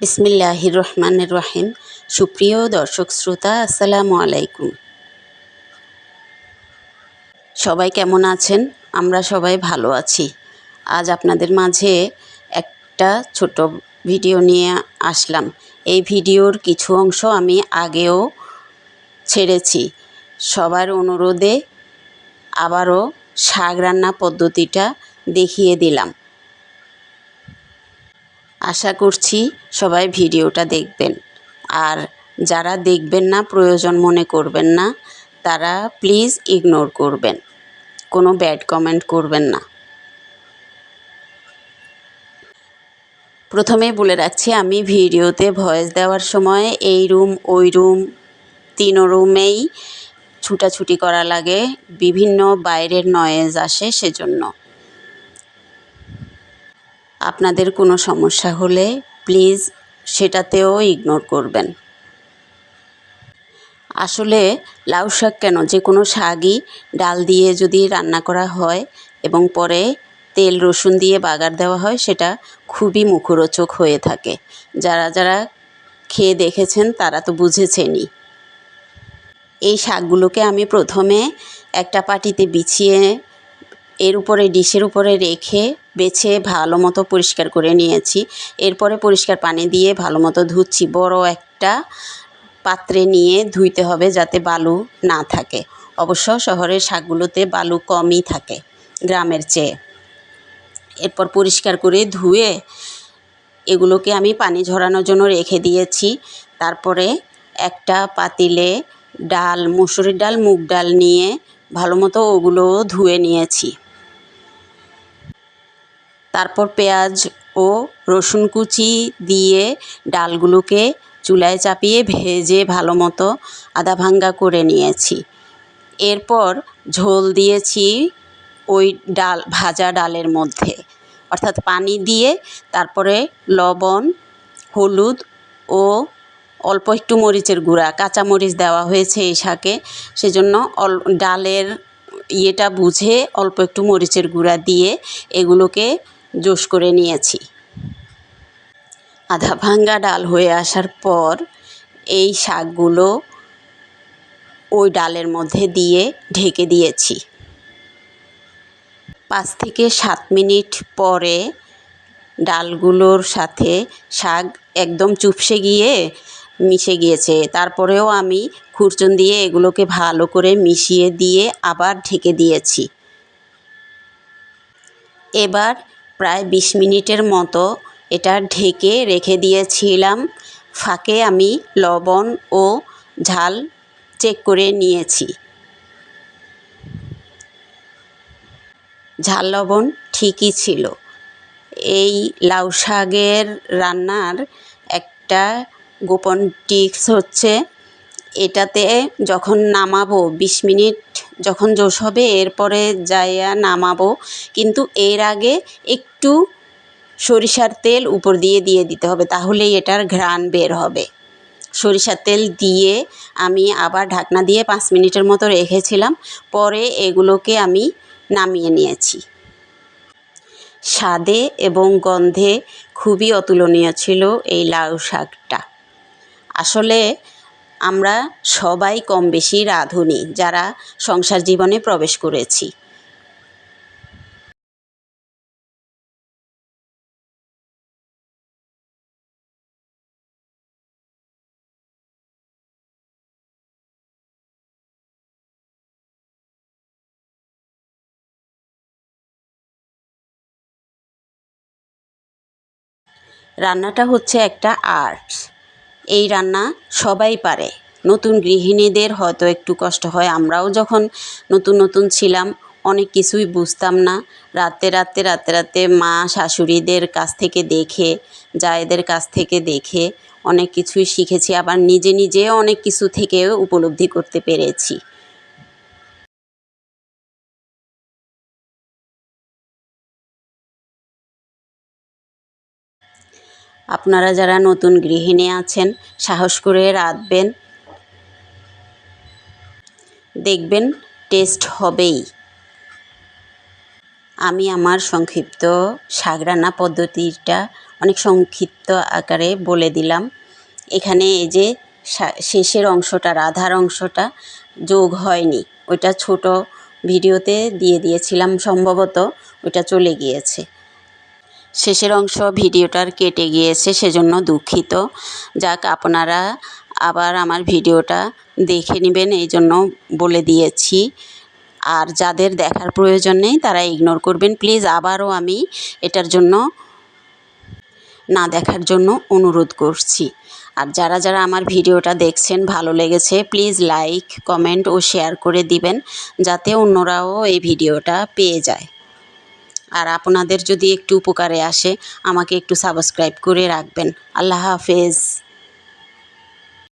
বিসমিল্লাহির রহমানির রহিম। সুপ্রিয় দর্শক শ্রোতা, আসসালামু আলাইকুম। সবাই কেমন আছেন? আমরা সবাই ভালো আছি। আজ আপনাদের মাঝে একটা ছোট ভিডিও নিয়ে আসলাম। এই ভিডিওর কিছু অংশ আমি আগেও ছেড়েছি। সবার অনুরোধে আবারও শাক রান্না পদ্ধতিটা দেখিয়ে দিলাম। আশা করছি সবাই ভিডিওটা দেখবেন। আর যারা দেখবেন না, প্রয়োজন মনে করবেন না, তারা প্লিজ ইগনোর করবেন। কোনো ব্যাড কমেন্ট করবেন না। প্রথমে বলে রাখছি, আমি ভিডিওতে ভয়েস দেওয়ার সময় এই রুম ওই রুম তিন রুমেই ছুটাছুটি করা লাগে। বিভিন্ন বাইরের নয়েজ আসে সেজন্য। আপনাদের কোনো সমস্যা হলে প্লিজ সেটাতেও ইগনোর করবেন। আসলে লাউ শাক কেন? যে কোনো শাকই ডাল দিয়ে যদি রান্না করা হয় এবং পরে তেল, রসুন দিয়ে বাগার দেওয়া হয়, সেটা খুবই মুখরোচক হয়ে থাকে। যারা যারা খেয়ে দেখেছেন তারা তো বুঝেছেনই। এই শাকগুলোকে আমি প্রথমে একটা পাটিতে বিছিয়ে এর উপরে, ডিশের উপরে রেখে বেছে ভালো মতো পরিষ্কার করে নিয়েছি। এরপরে পরিষ্কার পানি দিয়ে ভালো মতো ধুচ্ছি। বড় একটা পাত্রে নিয়ে ধুইতে হবে যাতে বালু না থাকে। অবশ্য শহরের শাকগুলোতে বালু কমই থাকে গ্রামের চেয়ে। এরপর পরিষ্কার করে ধুয়ে এগুলোকে আমি পানি ঝরানোর জন্য রেখে দিয়েছি। তারপরে একটা পাতিলে ডাল, মুসুরির ডাল, মুগ ডাল নিয়ে ভালো মতো ওগুলো ধুয়ে নিয়েছি। তারপর পেঁয়াজ ও রসুন কুচি দিয়ে ডালগুলোকে চুলায় চাপিয়ে ভেজে ভালো মতো আধা ভাঙ্গা করে নিয়েছি। এরপর ঝোল দিয়েছি ওই ডাল, ভাজা ডালের মধ্যে। অর্থাৎ পানি দিয়ে তারপরে লবণ, হলুদ ও অল্প একটু মরিচের গুঁড়া, কাঁচা মরিচ দেওয়া হয়েছে এই শাকে। সেজন্য অল, ডালের ইয়েটা বুঝে অল্প একটু মরিচের গুঁড়া দিয়ে এগুলোকে জোশ করে নিয়েছি। আধা ভাঙ্গা ডাল হয়ে আসার পর এই শাকগুলো ওই ডালের মধ্যে দিয়ে ঢেকে দিয়েছি। পাঁচ থেকে সাত মিনিট পরে ডালগুলোর সাথে শাক একদম চুপসে গিয়ে মিশে গিয়েছে। তারপরেও আমি খুরচুন দিয়ে এগুলোকে ভালো করে মিশিয়ে দিয়ে আবার ঢেকে দিয়েছি। এবার প্রায় বিশ মিনিটের মতো এটা ঢেকে রেখে দিয়েছিলাম। ফাঁকে আমি লবণ ও ঝাল চেক করে নিয়েছি। ঝাল, লবণ ঠিকই ছিল। এই লাউ শাকের রান্নার একটা গোপন টিপস হচ্ছে এটাতে যখন নামাবো, বিশ মিনিট যখন জোশ হবে, এরপরে যাইয়া নামাবো। কিন্তু এর আগে একটু সরিষার তেল উপর দিয়ে দিয়ে দিতে হবে, তাহলেই এটার ঘ্রাণ বের হবে। সরিষার তেল দিয়ে আমি আবার ঢাকনা দিয়ে পাঁচ মিনিটের মতো রেখেছিলাম, পরে এগুলোকে আমি নামিয়ে নিয়েছি। স্বাদে এবং গন্ধে খুবই অতুলনীয় ছিল এই লাউ শাকটা। আসলে আমরা সবাই কম বেশি রাঁধুনি যারা সংসার জীবনে প্রবেশ করেছি। রান্নাটা হচ্ছে একটা আর্ট এই রান্না সবাই পারে। নতুন গৃহিণীদের হয়তো একটু কষ্ট হয়। আমরাও যখন নতুন নতুন ছিলাম, অনেক কিছুই বুঝতাম না। রাতে রাতে রাতে রাতে মা শাশুড়িদের কাছ থেকে দেখে, জায়েদের কাছ থেকে দেখে অনেক কিছুই শিখেছি। আবার নিজে নিজে অনেক কিছু থেকে উপলব্ধি করতে পেরেছি। আপনারা যারা নতুন গৃহিণী আছেন, সাহস করে রাঁধবেন। দেখবেন, টেস্ট হবেই। আমি আমার সংক্ষিপ্ত শাক রান্না পদ্ধতিটা অনেক সংক্ষিপ্ত আকারে বলে দিলাম। এখানে এই যে শেষের অংশটা, রাধার অংশটা যোগ হয়নি। ওইটা ছোট ভিডিওতে দিয়ে দিয়েছিলাম, সম্ভবত ওইটা চলে গিয়েছে। শেষের অংশ ভিডিওটার কেটে গিয়েছে, সেজন্য দুঃখিত। যাক, আপনারা আবার আমার ভিডিওটা দেখে নেবেন, এই জন্য বলে দিয়েছি। আর যাদের দেখার প্রয়োজন নেই, তারা ইগনোর করবেন। প্লিজ আবারও আমি এটার জন্য, না দেখার জন্য অনুরোধ করছি। আর যারা যারা আমার ভিডিওটা দেখছেন, ভালো লেগেছে প্লিজ লাইক কমেন্ট ও শেয়ার করে দিবেন, যাতে অন্যরাও এই ভিডিওটা পেয়ে যায়। আর আপনাদের যদি একটু উপকারে আসে আমাকে একটু সাবস্ক্রাইব করে রাখবেন। আল্লাহ হাফেজ।